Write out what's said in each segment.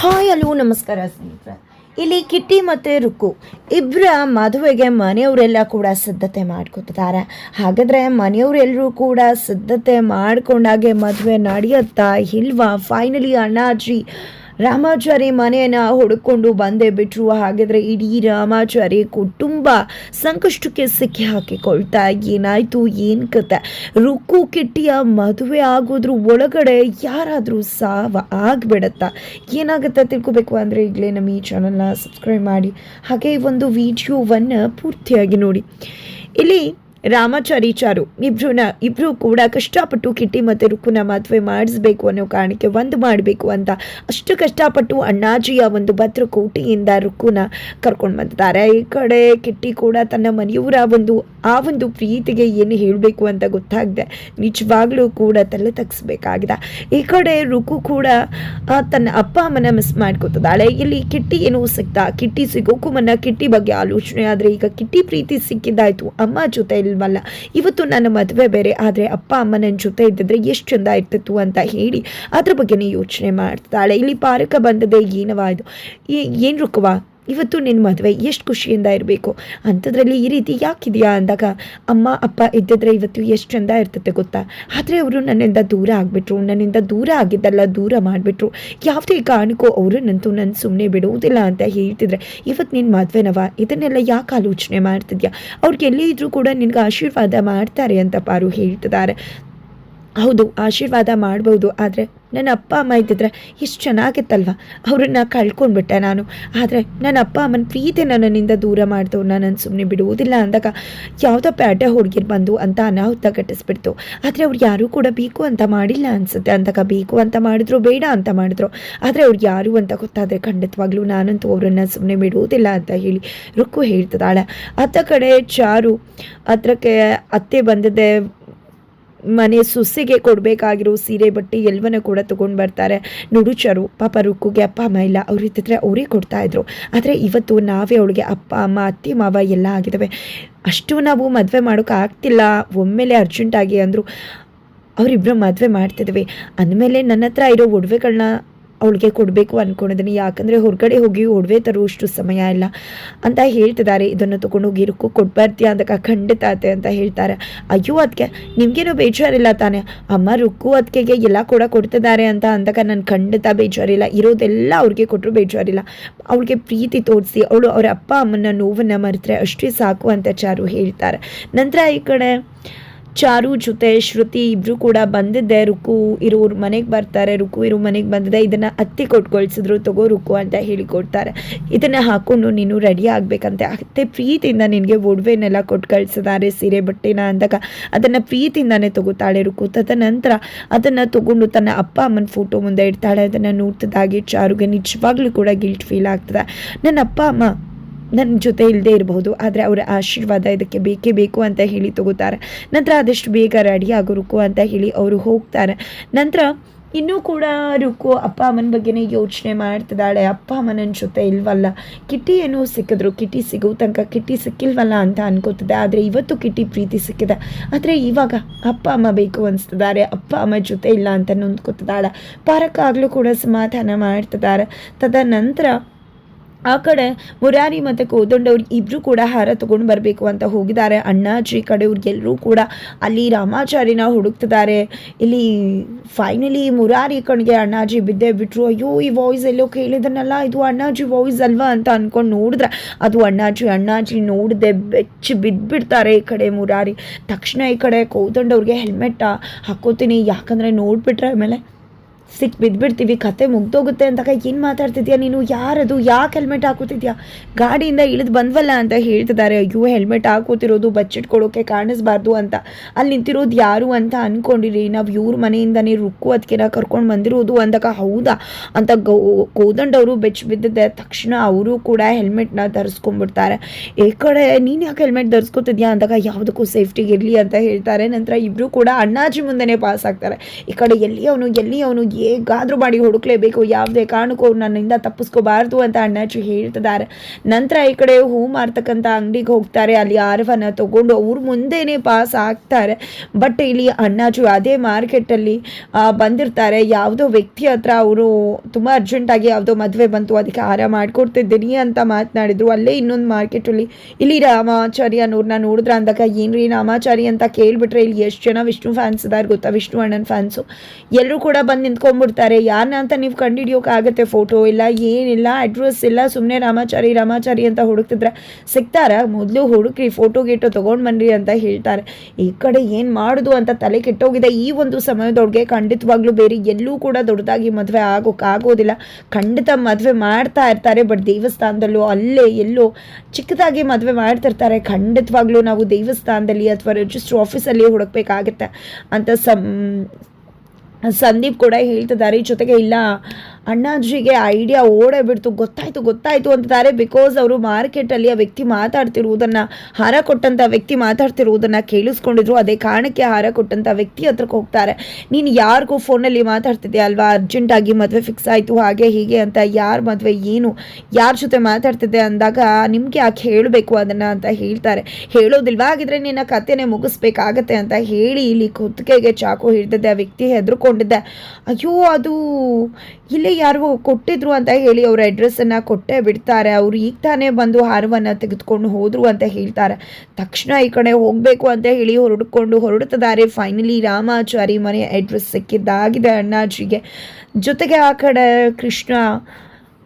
Hi ಅಲ್ಲೂ ನಮಸ್ಕಾರ ಸ್ನೇಹಿತರೆ. ಇಲ್ಲಿ ಕಿಟ್ಟಿ ಮತ್ತು ರುಕ್ಕು ಇಬ್ಬರ ಮದುವೆಗೆ ಮನೆಯವರೆಲ್ಲ ಕೂಡ ಸಿದ್ಧತೆ ಮಾಡ್ಕೊತಿದ್ದಾರೆ. ಹಾಗಾದರೆ ಮನೆಯವರೆಲ್ಲರೂ ಕೂಡ ಸಿದ್ಧತೆ ಮಾಡ್ಕೊಂಡಾಗೆ ಮದುವೆ ನಡೆಯುತ್ತಾ ಇಲ್ವಾ? ಫೈನಲಿ ಅಣ್ಣಾಜಿ ರಾಮಾಚಾರಿ ಮನೆಯನ್ನು ಹುಡುಕೊಂಡು ಬಂದೇ ಬಿಟ್ರು. ಹಾಗಿದ್ರೆ ಇಡೀ ರಾಮಾಚಾರಿ ಕುಟುಂಬ ಸಂಕಷ್ಟಕ್ಕೆ ಸಿಕ್ಕಿ ಹಾಕಿಕೊಳ್ತಾ ಏನಾಯ್ತು, ಏನು ಕತೆ? ರುಕ್ಕು, ಕಿಟ್ಟಿಯ ಮದುವೆ ಆಗೋದ್ರ ಒಳಗಡೆ ಯಾರಾದರೂ ಸಾವ ಆಗ್ಬಿಡತ್ತಾ? ಏನಾಗುತ್ತೆ ತಿಳ್ಕೊಬೇಕು ಅಂದರೆ ಈಗಲೇ ನಮ್ಮ ಈ ಚಾನಲ್ನ ಸಬ್ಸ್ಕ್ರೈಬ್ ಮಾಡಿ. ಹಾಗೆ ಒಂದು ವಿಡಿಯೋವನ್ನು ಪೂರ್ತಿಯಾಗಿ ನೋಡಿ. ಇಲ್ಲಿ ರಾಮಾಚಾರಿ ಚಾರು ಇಬ್ರನ್ನ ಇಬ್ರು ಕೂಡ ಕಷ್ಟಪಟ್ಟು ಕಿಟ್ಟಿ ಮತ್ತು ರುಕ್ಕುನ ಮದುವೆ ಮಾಡಿಸ್ಬೇಕು ಅನ್ನೋ ಕಾರಣಕ್ಕೆ ಒಂದು ಮಾಡಬೇಕು ಅಂತ ಅಷ್ಟು ಕಷ್ಟಪಟ್ಟು ಅಣ್ಣಾಜಿಯ ಒಂದು ಭದ್ರಕೋಟೆಯಿಂದ ರುಕ್ಕುನ ಕರ್ಕೊಂಡು ಬಂದಿದ್ದಾರೆ. ಈ ಕಡೆ ಕಿಟ್ಟಿ ಕೂಡ ತನ್ನ ಮನೆಯವರ ಒಂದು, ಆ ಒಂದು ಪ್ರೀತಿಗೆ ಏನು ಹೇಳಬೇಕು ಅಂತ ಗೊತ್ತಾಗದೆ. ನಿಜವಾಗ್ಲೂ ಕೂಡ ತಲೆ ತಗ್ಸ್ಬೇಕಾಗಿದೆ. ಈ ಕಡೆ ರುಕು ಕೂಡ ತನ್ನ ಅಪ್ಪ ಅಮ್ಮನ ಮಿಸ್ ಮಾಡ್ಕೊತಿದ್ದಾಳೆ. ಇಲ್ಲಿ ಕಿಟ್ಟಿ ಏನೋ ಸಿಗ್ತಾ? ಕಿಟ್ಟಿ ಸಿಗೋಕ್ಕೂ ಮುನ್ನ ಕಿಟ್ಟಿ ಬಗ್ಗೆ ಆಲೋಚನೆ ಆದರೆ ಈಗ ಕಿಟ್ಟಿ ಪ್ರೀತಿ ಸಿಕ್ಕಿದ್ದಾಯಿತು. ಅಮ್ಮ ಜೊತೆ ಇಲ್ವಲ್ಲ ಇವತ್ತು ನನ್ನ ಮದುವೆ ಬೇರೆ, ಆದರೆ ಅಪ್ಪ ಅಮ್ಮ ನನ್ನ ಜೊತೆ ಇದ್ದಿದ್ರೆ ಎಷ್ಟು ಚಂದ ಇರ್ತಿತ್ತು ಅಂತ ಹೇಳಿ ಅದ್ರ ಬಗ್ಗೆನೇ ಯೋಚನೆ ಮಾಡ್ತಾಳೆ. ಇಲ್ಲಿ ಪಾರಕ ಬಂದದೆ ಏನವಾಯ್ದು ಏನು ರುಕವಾ? ಇವತ್ತು ನಿನ್ನ ಮದುವೆ ಎಷ್ಟು ಖುಷಿಯಿಂದ ಇರಬೇಕು. ಅಂಥದ್ರಲ್ಲಿ ಈ ರೀತಿ ಯಾಕಿದೆಯಾ ಅಂದಾಗ, ಅಮ್ಮ, ಅಪ್ಪ ಇದ್ದಿದ್ರೆ ಇವತ್ತು ಎಷ್ಟು ಚಂದ ಇರ್ತದೆ ಗೊತ್ತಾ? ಆದರೆ ಅವರು ನನ್ನಿಂದ ದೂರ ಆಗಿಬಿಟ್ರು, ನನ್ನಿಂದ ದೂರ ಆಗಿದ್ದಲ್ಲ, ದೂರ ಮಾಡಿಬಿಟ್ರು. ಯಾವುದೇ ಕಾರಣಕ್ಕೂ ಅವರನ್ನಂತೂ ನನ್ನ ಸುಮ್ಮನೆ ಬಿಡುವುದಿಲ್ಲ ಅಂತ ಹೇಳ್ತಿದ್ರೆ ಇವತ್ತು ನಿನ್ನ ಮದುವೆನವ? ಇದನ್ನೆಲ್ಲ ಯಾಕೆ ಆಲೋಚನೆ ಮಾಡ್ತಿದ್ಯಾ? ಅವ್ರಿಗೆ ಎಲ್ಲೇ ಇದ್ರೂ ಕೂಡ ನಿನ್ಗೆ ಆಶೀರ್ವಾದ ಮಾಡ್ತಾರೆ ಅಂತ ಪಾರು ಹೇಳ್ತಿದ್ದಾರೆ. ಹೌದು, ಆಶೀರ್ವಾದ ಮಾಡ್ಬೋದು, ಆದರೆ ನನ್ನ ಅಪ್ಪ ಅಮ್ಮ ಇದ್ದಿದ್ರೆ ಎಷ್ಟು ಚೆನ್ನಾಗಿತ್ತಲ್ವ? ಅವ್ರನ್ನ ಕಳ್ಕೊಂಡ್ಬಿಟ್ಟೆ ನಾನು. ಆದರೆ ನನ್ನ ಅಪ್ಪ ಅಮ್ಮನ ಪ್ರೀತಿ ನನ್ನಿಂದ ದೂರ ಮಾಡ್ತು ನಾನು ಸುಮ್ಮನೆ ಬಿಡುವುದಿಲ್ಲ ಅಂದಾಗ ಯಾವುದೋ ಪ್ಯಾಟ ಹುಡುಗಿರು ಬಂದು ಅಂತ ಅನಾಹುತ ಘಟಿಸ್ಬಿಡ್ತು. ಆದರೆ ಅವ್ರು ಯಾರೂ ಕೂಡ ಬೇಕು ಅಂತ ಮಾಡಿಲ್ಲ ಅನಿಸುತ್ತೆ. ಅಂದಾಗ ಬೇಕು ಅಂತ ಮಾಡಿದ್ರು, ಬೇಡ ಅಂತ ಮಾಡಿದ್ರು. ಆದರೆ ಅವ್ರು ಯಾರು ಅಂತ ಗೊತ್ತಾದರೆ ಖಂಡಿತವಾಗ್ಲೂ ನಾನಂತೂ ಅವರನ್ನು ಸುಮ್ಮನೆ ಬಿಡುವುದಿಲ್ಲ ಅಂತ ಹೇಳಿ ರುಕ್ಕು ಹೇಳ್ತದಾಳೆ ಅತ್ತ ಕಡೆ ಚಾರು ಹತ್ರಕ್ಕೆ ಅತ್ತೆ ಬಂದಿದ್ದೆ ಮನೆ ಸೊಸೆಗೆ ಕೊಡಬೇಕಾಗಿರೋ ಸೀರೆ ಬಟ್ಟೆ ಎಲ್ಲವನ್ನ ಕೂಡ ತೊಗೊಂಡು ಬರ್ತಾರೆ. ನುಡುಚರು ಪಾಪ ರುಕ್ಕುಗೆ ಅಪ್ಪ, ಅಮ್ಮ ಇಲ್ಲ. ಅವ್ರು ಇದ್ದಿದ್ರೆ ಅವರೇ ಕೊಡ್ತಾ ಇದ್ರು. ಆದರೆ ಇವತ್ತು ನಾವೇ ಅವಳಿಗೆ ಅಪ್ಪ, ಅಮ್ಮ, ಅತ್ತೆ, ಮಾವ ಎಲ್ಲ ಆಗಿದ್ದಾವೆ ಅಷ್ಟು ನಾವು ಮದುವೆ ಮಾಡೋಕೆ ಆಗ್ತಿಲ್ಲ. ಒಮ್ಮೆಲೆ ಅರ್ಜೆಂಟಾಗಿ ಅಂದರು ಅವರಿಬ್ಬರು ಮದುವೆ ಮಾಡ್ತಿದ್ವಿ. ಅಂದಮೇಲೆ ನನ್ನ ಹತ್ರ ಇರೋ ಒಡವೆಗಳನ್ನ ಅವಳಿಗೆ ಕೊಡಬೇಕು ಅಂದ್ಕೊಂಡಿದ್ದೀನಿ ಯಾಕಂದರೆ ಹೊರಗಡೆ ಹೋಗಿ ಒಡವೆ ತರುವಷ್ಟು ಸಮಯ ಇಲ್ಲ ಅಂತ ಹೇಳ್ತಿದ್ದಾರೆ. ಇದನ್ನು ತೊಗೊಂಡೋಗಿ ಇರಕ್ಕೂ ಕೊಡ್ಬಾರ್ತೀಯ ಅಂದಾಗ ಖಂಡಿತ ಅತ್ತೆ ಅಂತ ಹೇಳ್ತಾರೆ. ಅಯ್ಯೋ ಅದಕ್ಕೆ ನಿಮಗೇನೋ ಬೇಜಾರಿಲ್ಲ ತಾನೇ? ಅಮ್ಮ ರುಕ್ಕು ಅದಕ್ಕೆ ಎಲ್ಲ ಕೂಡ ಕೊಡ್ತಿದ್ದಾರೆ ಅಂತ ಅಂದಾಗ ನಾನು ಖಂಡಿತ ಬೇಜಾರಿಲ್ಲ. ಇರೋದೆಲ್ಲ ಅವ್ರಿಗೆ ಕೊಟ್ಟರು ಬೇಜಾರಿಲ್ಲ. ಅವಳಿಗೆ ಪ್ರೀತಿ ತೋರಿಸಿ, ಅವಳು ಅವರ ಅಪ್ಪ ಅಮ್ಮನ ನೋವನ್ನು ಮರೆತರೆ ಅಷ್ಟೇ ಸಾಕು ಅಂತ ಚಾರು ಹೇಳ್ತಾರೆ. ನಂತರ ಈ ಕಡೆ ಚಾರು ಜೊತೆ ಶ್ರುತಿ ಇಬ್ರು ಕೂಡ ಬಂದಿದ್ದೆ. ರುಕು ಇರೋರು ಮನೆಗೆ ಬರ್ತಾರೆ. ರುಕು ಇರೋ, ಮನೆಗೆ ಬಂದಿದೆ. ಇದನ್ನ ಅತ್ತಿ ಕೊಟ್ಕೊಳ್ಸಿದ್ರು. ತಗೋ ರುಕು ಅಂತ ಹೇಳಿಕೊಡ್ತಾರೆ ಇದನ್ನ ಹಾಕೊಂಡು ನೀನು ರೆಡಿ ಆಗ್ಬೇಕಂತೆ. ಅತ್ತೆ ಪ್ರೀತಿಯಿಂದ ನಿನಗೆ ಒಡವೆನೆಲ್ಲ ಕೊಟ್ಟು ಕಳ್ಸಿದ್ದಾರೆ ಸೀರೆ ಬಟ್ಟೆನ ಅಂದಾಗ ಅದನ್ನ ಪ್ರೀತಿಯಿಂದಾನೆ ತಗೋತಾಳೆ ರುಕು. ತದನಂತರ ಅದನ್ನ ತಗೊಂಡು ತನ್ನ ಅಪ್ಪ ಅಮ್ಮನ ಫೋಟೋ ಮುಂದೆ ಇಡ್ತಾಳೆ. ಅದನ್ನ ನೋಡ್ತದಾಗಿ ಚಾರುಗೆ ನಿಜವಾಗ್ಲೂ ಕೂಡ ಗಿಲ್ಟ್ ಫೀಲ್ ಆಗ್ತದೆ. ನನ್ನ ಅಪ್ಪ ಅಮ್ಮ ನನ್ನ ಜೊತೆ ಇಲ್ಲದೆ ಇರಬಹುದು, ಆದರೆ ಅವರ ಆಶೀರ್ವಾದ ಇದಕ್ಕೆ ಬೇಕೇ ಬೇಕು ಅಂತ ಹೇಳಿ ತಗೋತಾರೆ. ನಂತರ ಆದಷ್ಟು ಬೇಗ ರೆಡಿ ಆಗೋ ರುಕು ಅಂತ ಹೇಳಿ ಅವರು ಹೋಗ್ತಾರೆ. ನಂತರ ಇನ್ನೂ ಕೂಡ ರುಕು ಅಪ್ಪ ಅಮ್ಮನ ಬಗ್ಗೆನೇ ಯೋಚನೆ ಮಾಡ್ತಿದ್ದಾಳೆ. ಅಪ್ಪ ಅಮ್ಮನ ಜೊತೆ ಇಲ್ವಲ್ಲ? ಕಿಟ್ಟಿ ಏನೋ ಸಿಕ್ಕಿದ್ರು ಕಿಟ್ಟಿ ಸಿಗೋ ತನಕ ಕಿಟ್ಟಿ ಸಿಕ್ಕಿಲ್ವಲ್ಲ ಅಂತ ಅನ್ಕೋತಿದ್ದೆ, ಆದರೆ ಇವತ್ತು ಕಿಟ್ಟಿ ಪ್ರೀತಿ ಸಿಕ್ಕಿದೆ. ಆದರೆ ಇವಾಗ ಅಪ್ಪ ಅಮ್ಮ ಬೇಕು ಅನಿಸ್ತಿದ್ದಾರೆ, ಅಪ್ಪ ಅಮ್ಮ ಜೊತೆ ಇಲ್ಲ ಅಂತ ನೊಂದ್ಕೋತಿದ್ದಾಳೆ. ಪಾರಕ್ಕಾಗಲೂ ಕೂಡ ಸಮಾಧಾನ ಮಾಡ್ತಿದ್ದಾರೆ. ತದನಂತರ ಆ ಕಡೆ ಮುರಾರಿ ಮತ್ತು ಕೋದಂಡವ್ರು ಇಬ್ಬರು ಕೂಡ ಹಾರ ತೊಗೊಂಡು ಬರಬೇಕು ಅಂತ ಹೋಗಿದ್ದಾರೆ. ಅಣ್ಣಾಜಿ ಕಡೆಯವ್ರಿಗೆಲ್ಲರೂ ಕೂಡ ಅಲ್ಲಿ ರಾಮಾಚಾರಿನ ಹುಡುಕ್ತಿದ್ದಾರೆ. ಇಲ್ಲಿ ಫೈನಲಿ ಮುರಾರಿ ಕಣ್ಗೆ ಅಣ್ಣಾಜಿ ಬಿದ್ದೇ ಬಿಟ್ರು. ಅಯ್ಯೋ, ಈ ವಾಯ್ಸ್ ಎಲ್ಲೋ ಕೇಳಿದನಲ್ಲ? ಇದು ಅಣ್ಣಾಜಿ ವಾಯ್ಸ್ ಅಲ್ವಾ ಅಂತ ಅಂದ್ಕೊಂಡು ನೋಡಿದ್ರೆ ಅದು ಅಣ್ಣಾಜಿ ಅಣ್ಣಾಜಿ ನೋಡಿದೆ ಬೆಚ್ಚಿ ಬಿದ್ದುಬಿಡ್ತಾರೆ ಈ ಕಡೆ ಮುರಾರಿ. ತಕ್ಷಣ ಈ ಕಡೆ ಕೋದಂಡವ್ರಿಗೆ ಹೆಲ್ಮೆಟ್ ಹಾಕೋತೀನಿ. ಯಾಕಂದರೆ ನೋಡಿಬಿಟ್ರೆ ಆಮೇಲೆ ಸಿಕ್ ಬಿದ್ದುಬಿಡ್ತೀವಿ ಕತೆ ಮುಗ್ದೋಗುತ್ತೆ ಅಂದಾಗ ಏನು ಮಾತಾಡ್ತಿದ್ಯಾ ನೀನು? ಯಾರದು? ಯಾಕೆ ಹೆಲ್ಮೆಟ್ ಹಾಕೋತಿದ್ಯಾ ಗಾಡಿಯಿಂದ ಇಳಿದು ಬಂದ್ವಲ್ಲ ಅಂತ ಹೇಳ್ತಿದ್ದಾರೆ. ಅಯ್ಯೋ ಹೆಲ್ಮೆಟ್ ಹಾಕೋತಿರೋದು ಬಚ್ಚಿಟ್ಕೊಳ್ಳೋಕೆ ಕಾಣಿಸ್ಬಾರ್ದು ಅಂತ. ಅಲ್ಲಿ ನಿಂತಿರೋದು ಯಾರು ಅಂತ ಅನ್ಕೊಂಡಿರಿ. ನಾವು ಇವ್ರ ಮನೆಯಿಂದನೇ ರುಕ್ಕು ಅದಕ್ಕೆನ ಕರ್ಕೊಂಡು ಬಂದಿರೋದು ಅಂದಾಗ ಹೌದಾ? ಅಂತ ಗೌ ಕೋದಂಡವರು ಬೆಚ್ಚ ಬಿದ್ದಿದ್ದೆ ತಕ್ಷಣ ಅವರು ಕೂಡ ಹೆಲ್ಮೆಟ್ನ ಧರಿಸ್ಕೊಂಡ್ಬಿಡ್ತಾರೆ. ಈ ಕಡೆ, ನೀನು ಯಾಕೆ ಹೆಲ್ಮೆಟ್ ಧರಿಸ್ಕೊತಿದ್ಯಾ? ಅಂದಾಗ, ಯಾವುದಕ್ಕೂ ಸೇಫ್ಟಿಗೆ ಇರಲಿ ಅಂತ ಹೇಳ್ತಾರೆ. ನಂತರ ಇಬ್ಬರು ಕೂಡ ಅಣ್ಣಾಜಿ ಮುಂದೆನೇ ಪಾಸ್ ಆಗ್ತಾರೆ. ಈ ಕಡೆ ಎಲ್ಲಿ ಅವನು? ಎಲ್ಲಿ ಅವನು? ಹೇಗಾದರೂ ಮಾಡಿ ಹುಡುಕ್ಲೇಬೇಕು. ಯಾವುದೇ ಕಾರಣಕ್ಕೂ ನನ್ನಿಂದ ತಪ್ಪಿಸ್ಕೋಬಾರ್ದು ಅಂತ ಅಣ್ಣಾಚಿ ಹೇಳ್ತಿದ್ದಾರೆ. ನಂತರ ಈ ಕಡೆ ಹೂ ಮಾರ್ತಕ್ಕಂಥ ಅಂಗಡಿಗೆ ಹೋಗ್ತಾರೆ. ಅಲ್ಲಿ ಆರ್ಫನ ತಗೊಂಡು ಅವ್ರ ಮುಂದೆನೇ ಪಾಸ್ ಆಗ್ತಾರೆ. ಬಟ್ ಇಲ್ಲಿ ಅಣ್ಣಾಚು ಅದೇ ಮಾರ್ಕೆಟಲ್ಲಿ ಬಂದಿರ್ತಾರೆ. ಯಾವುದೋ ವ್ಯಕ್ತಿ ಹತ್ರ ಅವರು ತುಂಬ ಅರ್ಜೆಂಟಾಗಿ ಯಾವುದೋ ಮದುವೆ ಬಂತು, ಅದಕ್ಕೆ ಹಾರ ಮಾಡಿಕೊಡ್ತಿದ್ದೀನಿ ಅಂತ ಮಾತನಾಡಿದ್ರು. ಅಲ್ಲೇ ಇನ್ನೊಂದು ಮಾರ್ಕೆಟಲ್ಲಿ ಇಲ್ಲಿ ರಾಮಾಚಾರಿ ಅನ್ನೋರ್ನ ನೋಡಿದ್ರೆ ಅಂದಾಗ, ಏನ್ರಿ ರಾಮಾಚಾರಿ ಅಂತ ಕೇಳಿಬಿಟ್ರೆ ಇಲ್ಲಿ ಎಷ್ಟು ಜನ ವಿಷ್ಣು ಫ್ಯಾನ್ಸ್ ಇದ್ದಾರೆ ಗೊತ್ತಾ? ವಿಷ್ಣು ಅಣ್ಣನ ಫ್ಯಾನ್ಸು ಎಲ್ಲರೂ ಕೂಡ ಬಂದು ನಿಂತ್ಕೊಂಡ್ಬಿಡ್ತಾರೆ ಯಾರನ್ನ ಅಂತ ನೀವು ಕಂಡುಹಿಡಿಯೋಕ್ಕಾಗತ್ತೆ ಫೋಟೋ ಇಲ್ಲ, ಏನಿಲ್ಲ ಅಡ್ರೆಸ್ ಇಲ್ಲ ಸುಮ್ಮನೆ ರಾಮಾಚಾರಿ ರಾಮಾಚಾರಿ ಅಂತ ಹುಡುಕ್ತಿದ್ರೆ ಸಿಗ್ತಾರ. ಮೊದಲು ಹುಡುಕ್ರಿ ಫೋಟೋ ಗೀಟೋ ತೊಗೊಂಡು ಬನ್ನಿರಿ ಅಂತ ಹೇಳ್ತಾರೆ. ಈ ಕಡೆ ಏನು ಮಾಡೋದು ಅಂತ ತಲೆ ಕೆಟ್ಟೋಗಿದೆ. ಈ ಒಂದು ಸಮಯದೊಳಗೆ ಖಂಡಿತವಾಗ್ಲೂ ಬೇರೆ ಎಲ್ಲೂ ಕೂಡ ದೊಡ್ಡದಾಗಿ ಮದುವೆ ಆಗೋಕ್ಕಾಗೋದಿಲ್ಲ ಖಂಡಿತ ಮದುವೆ ಮಾಡ್ತಾ ಇರ್ತಾರೆ ಬಟ್ ದೇವಸ್ಥಾನದಲ್ಲೂ ಅಲ್ಲೇ ಎಲ್ಲೋ ಚಿಕ್ಕದಾಗಿ ಮದುವೆ ಮಾಡ್ತಿರ್ತಾರೆ. ಖಂಡಿತವಾಗ್ಲೂ ನಾವು ದೇವಸ್ಥಾನದಲ್ಲಿ ಅಥವಾ ರಿಜಿಸ್ಟ್ರ್ ಆಫೀಸಲ್ಲಿ ಹುಡುಕ್ಬೇಕಾಗತ್ತೆ ಅಂತ ಸಂ ಸಂದೀಪ್ ಕೂಡ ಹೇಳ್ತಿದ್ದಾರೆ ಜೊತೆಗೆ ಇಲ್ಲ ಅಣ್ಣಾಜಿಗೆ ಐಡಿಯಾ ಓಡೇ ಬಿಡ್ತು. ಗೊತ್ತಾಯ್ತು ಗೊತ್ತಾಯ್ತು ಅಂತಾರೆ ಬಿಕಾಸ್ ಅವರು ಮಾರ್ಕೆಟಲ್ಲಿ ಆ ವ್ಯಕ್ತಿ ಮಾತಾಡ್ತಿರುವುದನ್ನು, ಹಾರ ಕೊಟ್ಟಂಥ ವ್ಯಕ್ತಿ ಮಾತಾಡ್ತಿರುವುದನ್ನು ಕೇಳಿಸ್ಕೊಂಡಿದ್ರು. ಅದೇ ಕಾರಣಕ್ಕೆ ಹಾರ ಕೊಟ್ಟಂಥ ವ್ಯಕ್ತಿ ಹತ್ರಕ್ಕೆ ಹೋಗ್ತಾರೆ. ನೀನು ಯಾರಿಗೂ ಫೋನಲ್ಲಿ ಮಾತಾಡ್ತಿದ್ಯಾ ಅಲ್ವಾ? ಅರ್ಜೆಂಟಾಗಿ ಮದುವೆ ಫಿಕ್ಸ್ ಆಯಿತು, ಹಾಗೆ ಹೀಗೆ ಅಂತ ಯಾರ ಮದುವೆ ಏನು, ಯಾರ ಜೊತೆ ಮಾತಾಡ್ತಿದ್ದೆ ಅಂದಾಗ ನಿಮಗೆ ಯಾಕೆ ಹೇಳಬೇಕು ಅದನ್ನು ಅಂತ ಹೇಳ್ತಾರೆ. ಹೇಳೋದಿಲ್ವಾ? ಹಾಗಿದ್ರೆ ನಿನ್ನ ಕಥೆನೇ ಮುಗಿಸ್ಬೇಕಾಗತ್ತೆ ಅಂತ ಹೇಳಿ ಇಲ್ಲಿ ಕುತ್ತಿಗೆಗೆ ಚಾಕು ಹಿಡ್ದಿದ್ದೆ, ಆ ವ್ಯಕ್ತಿ ಹೆದರ್ಕೊಂಡಿದ್ದೆ. ಅಯ್ಯೋ, ಅದು ಇಲ್ಲೇ ಯಾರಿಗೂ ಕೊಟ್ಟಿದ್ರು ಅಂತ ಹೇಳಿ ಅವ್ರ ಅಡ್ರೆಸ್ಸನ್ನು ಕೊಟ್ಟೇ ಬಿಡ್ತಾರೆ. ಅವ್ರು ಈಗ ತಾನೇ ಬಂದು ಹಾರವನ್ನು ತೆಗೆದುಕೊಂಡು ಹೋದರು ಅಂತ ಹೇಳ್ತಾರೆ. ತಕ್ಷಣ ಈ ಕಡೆ ಹೋಗಬೇಕು ಅಂತ ಹೇಳಿ ಹೊರಡ್ಕೊಂಡು ಹೊರಡುತ್ತಿದ್ದಾರೆ ಫೈನಲಿ ರಾಮಾಚಾರಿ ಮನೆ ಅಡ್ರೆಸ್ ಸಿಕ್ಕಿದ್ದಾಗಿದೆ ಅಣ್ಣಾಜಿಗೆ. ಜೊತೆಗೆ ಆ ಕಡೆ ಕೃಷ್ಣ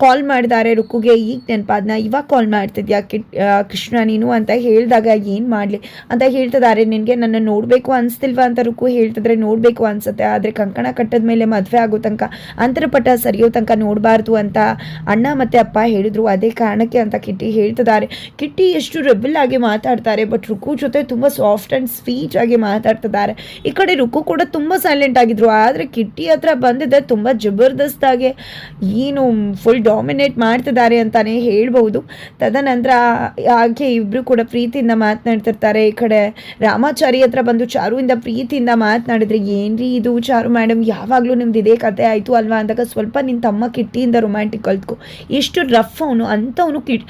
ಕಾಲ್ ಮಾಡಿದ್ದಾರೆ ರುಕ್ಕುಗೆ ಈಗ ನೆನಪಾದ್ನ? ಇವಾಗ ಕಾಲ್ ಮಾಡ್ತಿದ್ಯಾ ಕಿಟ್ ಕೃಷ್ಣ, ನೀನು ಅಂತ ಹೇಳಿದಾಗ ಏನು ಮಾಡಲಿ? ಅಂತ ಹೇಳ್ತಿದ್ದಾರೆ, ನಿನಗೆ ನನ್ನ ನೋಡಬೇಕು ಅನಿಸ್ತಿಲ್ವಾ ಅಂತ ರುಕ್ಕು ಹೇಳ್ತಿದ್ರೆ ನೋಡಬೇಕು ಅನಿಸುತ್ತೆ. ಆದರೆ ಕಂಕಣ ಕಟ್ಟದ ಮೇಲೆ ಮದುವೆ ಆಗೋ ತನಕ, ಅಂತರಪಟ್ಟ ಸರಿಯೋ ತನಕ ನೋಡಬಾರ್ದು ಅಂತ ಅಣ್ಣ ಮತ್ತು ಅಪ್ಪ ಹೇಳಿದ್ರು. ಅದೇ ಕಾರಣಕ್ಕೆ ಅಂತ ಕಿಟ್ಟಿ ಹೇಳ್ತಿದ್ದಾರೆ. ಕಿಟ್ಟಿ ಎಷ್ಟು ರೆಬಲ್ ಆಗಿ ಮಾತಾಡ್ತಾರೆ ಬಟ್ ರುಕ್ಕು ಜೊತೆ ತುಂಬ ಸಾಫ್ಟ್ ಆ್ಯಂಡ್ ಸ್ವೀಟ್ ಆಗಿ ಮಾತಾಡ್ತಿದ್ದಾರೆ. ಈ ಕಡೆ ರುಕ್ಕು ಕೂಡ ತುಂಬ ಸೈಲೆಂಟ್ ಆಗಿದ್ರು. ಆದರೆ ಕಿಟ್ಟಿ ಹತ್ರ ಬಂದಿದ್ದೆ ತುಂಬ ಜಬರ್ದಸ್ತಾಗಿ. ಏನು ಫುಲ್ ಡಾಮಿನೇಟ್ ಮಾಡ್ತಿದ್ದಾರೆ ಅಂತಾನೆ ಹೇಳ್ಬೋದು ತದನಂತರ ಹಾಗೆ ಇಬ್ಬರು ಕೂಡ ಪ್ರೀತಿಯಿಂದ ಮಾತನಾಡ್ತಿರ್ತಾರೆ. ಈ ಕಡೆ ರಾಮಾಚಾರಿ ಹತ್ರ ಬಂದು ಚಾರುವಿಂದ ಪ್ರೀತಿಯಿಂದ ಮಾತನಾಡಿದ್ರೆ, ಏನ್ರಿ ಇದು ಚಾರು ಮೇಡಮ್ ಯಾವಾಗಲೂ ನಿಮ್ದು ಇದೇ ಕತೆ ಆಯಿತು ಅಲ್ವಾ? ಅಂದಾಗ, ಸ್ವಲ್ಪ ನಿನ್ನ ತಮ್ಮ ಕಿಟ್ಟಿಯಿಂದ ರೊಮ್ಯಾಂಟಿಕ್ ಕಲ್ತ್ಕೊ. ಎಷ್ಟು ರಫ್ ಅವನು, ಅಂಥವನು ಕಿಟ್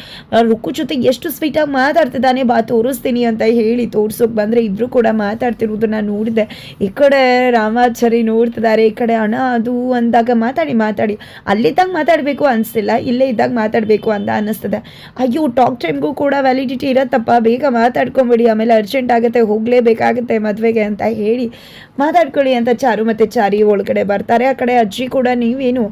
ರುಕ್ಕು ಜೊತೆ ಎಷ್ಟು ಸ್ವೀಟಾಗಿ ಮಾತಾಡ್ತಿದ್ದಾನೆ, ಬಾ ತೋರಿಸ್ತೀನಿ ಅಂತ ಹೇಳಿ ತೋರ್ಸೋಕೆ ಬಂದರೆ ಇಬ್ಬರು ಕೂಡ ಮಾತಾಡ್ತಿರೋದನ್ನ ನೋಡಿದೆ. ಈ ಕಡೆ ರಾಮಾಚಾರಿ ನೋಡ್ತಿದ್ದಾರೆ, ಈ ಕಡೆ ಹಣ ಅದು ಅಂದಾಗ ಮಾತಾಡಿ ಮಾತಾಡಿ. ಅಲ್ಲಿದ್ದಾಗ ಮಾತಾಡಬೇಕು ಅನಿಸ್ತಿಲ್ಲ ಇಲ್ಲೇ ಇದ್ದಾಗ ಮಾತಾಡಬೇಕು ಅಂತ ಅನ್ನಿಸ್ತದೆ. ಅಯ್ಯೋ ಟಾಕ್ ಟೈಮ್ಗೂ ಕೂಡ ವ್ಯಾಲಿಡಿಟಿ ಇರತ್ತಪ್ಪ, ಬೇಗ ಮಾತಾಡ್ಕೊಂಬಿಡಿ, ಆಮೇಲೆ ಅರ್ಜೆಂಟ್ ಆಗುತ್ತೆ, ಹೋಗಲೇಬೇಕಾಗುತ್ತೆ ಮದುವೆಗೆ ಅಂತ ಹೇಳಿ ಮಾತಾಡ್ಕೊಳ್ಳಿ ಅಂತ ಚಾರು ಮತ್ತು ಚಾರಿ ಒಳಗಡೆ ಬರ್ತಾರೆ. ಆ ಕಡೆ ಅಜ್ಜಿ ಕೂಡ ನೀವೇನು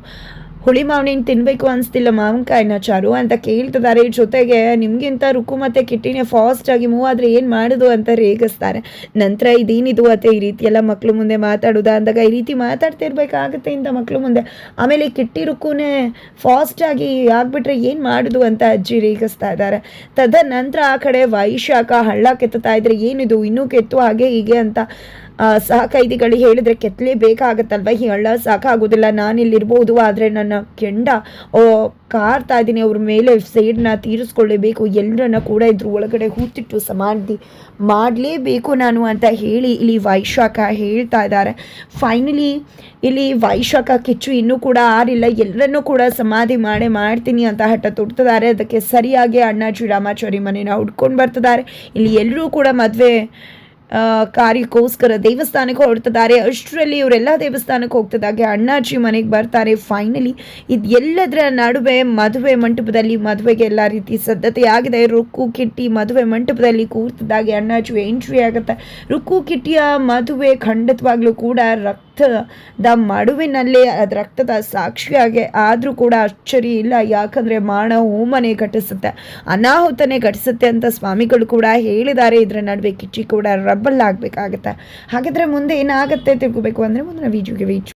ಹುಳಿ ಮಾವಿನ ತಿನ್ನಬೇಕು ಅನಿಸ್ತಿಲ್ಲ, ಮಾವಿನಕಾಯಿನ ಚಾರು ಅಂತ ಕೇಳ್ತಿದ್ದಾರೆ ಜೊತೆಗೆ ನಿಮಗಿಂತ ರುಕು ಮತ್ತು ಕಿಟ್ಟಿನೇ ಫಾಸ್ಟಾಗಿ ಮೂವ್ ಆದರೆ ಏನು ಮಾಡೋದು ಅಂತ ರೇಗಿಸ್ತಾರೆ. ನಂತರ ಇದೇನಿದು ಅತ್ತೆ, ಈ ರೀತಿ ಎಲ್ಲ ಮಕ್ಕಳು ಮುಂದೆ ಮಾತಾಡೋದಾ ಅಂದಾಗ ಈ ರೀತಿ ಮಾತಾಡ್ತಿರ್ಬೇಕಾಗುತ್ತೆ ಇಂಥ ಮಕ್ಕಳು ಮುಂದೆ. ಆಮೇಲೆ ಕಿಟ್ಟಿ ರುಕ್ಕುನೇ ಫಾಸ್ಟಾಗಿ ಆಗಿಬಿಟ್ರೆ ಏನು ಮಾಡೋದು ಅಂತ ಅಜ್ಜಿ ರೇಗಿಸ್ತಾ ಇದ್ದಾರೆ ತದನಂತರ ಆ ಕಡೆ ವೈಶಾಖ ಹಳ್ಳ ಕೆತ್ತುತ್ತಾ ಇದ್ರೆ ಏನಿದು, ಇನ್ನೂ ಕೆತ್ತು ಹಾಗೆ ಹೀಗೆ ಅಂತ ಸಹ ಕೈದಿಗಳಿಗೆ ಹೇಳಿದ್ರೆ ಕೆತ್ತಲೇಬೇಕಾಗತ್ತಲ್ವ ಬೇಕಾಗತ್ತಲ್ವ? ಹಳ್ಳ ಸಾಕಾಗೋದಿಲ್ಲ. ನಾನಿಲ್ಲಿರ್ಬೋದು, ಆದರೆ ನನ್ನ ಕೆಂಡ, ಓ, ಕಾರ್ತಾ ಇದ್ದೀನಿ. ಅವ್ರ ಮೇಲೆ ಸೈಡ್ನ ತೀರಿಸ್ಕೊಳ್ಳೇಬೇಕು. ಎಲ್ಲರನ್ನ ಕೂಡ ಇದ್ರ ಒಳಗಡೆ ಹೂತಿಟ್ಟು ಸಮಾಧಿ ಮಾಡಲೇಬೇಕು ನಾನು ಅಂತ ಹೇಳಿ ಇಲ್ಲಿ ವೈಶಾಖ ಹೇಳ್ತಾ ಇದ್ದಾರೆ. ಫೈನಲಿ ಇಲ್ಲಿ ವೈಶಾಖ ಕಿಚ್ಚು ಇನ್ನೂ ಕೂಡ ಆರಿಲ್ಲ. ಎಲ್ಲರನ್ನೂ ಕೂಡ ಸಮಾಧಿ ಮಾಡೇ ಮಾಡ್ತೀನಿ ಅಂತ ಹಠ ತೊಡ್ತಿದ್ದಾರೆ ಅದಕ್ಕೆ ಸರಿಯಾಗಿ ಅಣ್ಣಾಜಿ ರಾಮಾಚಾರಿ ಮನೆನ ಹುಡ್ಕೊಂಡು ಬರ್ತಿದ್ದಾರೆ. ಇಲ್ಲಿ ಎಲ್ಲರೂ ಕೂಡ ಮದುವೆ ಕಾರ್ಯಕ್ಕೋಸ್ಕರ ದೇವಸ್ಥಾನಕ್ಕೆ ಹೊರಡ್ತಿದ್ದಾರೆ. ಅಷ್ಟರಲ್ಲಿ ಇವರೆಲ್ಲ ದೇವಸ್ಥಾನಕ್ಕೆ ಹೋಗ್ತಿದ್ದಾಗೆ. ಅಣ್ಣಾಜಿ ಮನೆಗೆ ಬರ್ತಾರೆ. ಫೈನಲಿ ಇದು ಎಲ್ಲದರ ನಡುವೆ ಮದುವೆ ಮಂಟಪದಲ್ಲಿ ಮದುವೆಗೆ ಎಲ್ಲ ರೀತಿ ಸಿದ್ಧತೆ ಆಗಿದೆ. ರುಕ್ಕು ಕಿಟ್ಟಿ ಮದುವೆ ಮಂಟಪದಲ್ಲಿ ಕೂರ್ತಿದ್ದಾಗೆ. ಅಣ್ಣಾಜಿ ಎಂಟ್ರಿ ಆಗುತ್ತೆ. ರುಕ್ಕು ಕಿಟ್ಟಿಯ ಮದುವೆ ಖಂಡಿತವಾಗ್ಲೂ ಕೂಡ ರಕ್ತದ ಮಡುವಿನಲ್ಲಿ ಅದು ರಕ್ತದ ಸಾಕ್ಷಿಯಾಗಿ ಆದರೂ ಕೂಡ ಅಚ್ಚರಿ ಇಲ್ಲ. ಯಾಕಂದರೆ ಮಾಣ ಹೋಮನೆ ಘಟಿಸುತ್ತೆ, ಅನಾಹುತನೇ ಘಟಿಸುತ್ತೆ ಅಂತ ಸ್ವಾಮಿಗಳು ಕೂಡ ಹೇಳಿದ್ದಾರೆ. ಇದರ ನಡುವೆ ಕಿಚ್ಚಿ ಕೂಡ ರಬ್ಬಲ್ ಆಗಬೇಕಾಗತ್ತೆ. ಹಾಗಿದ್ರೆ ಮುಂದೆ ಏನಾಗುತ್ತೆ ತಿಳ್ಕೊಬೇಕು ಅಂದರೆ ಮುಂದಿನ ವೀಡಿಯೋಗೆ ವೀಚ್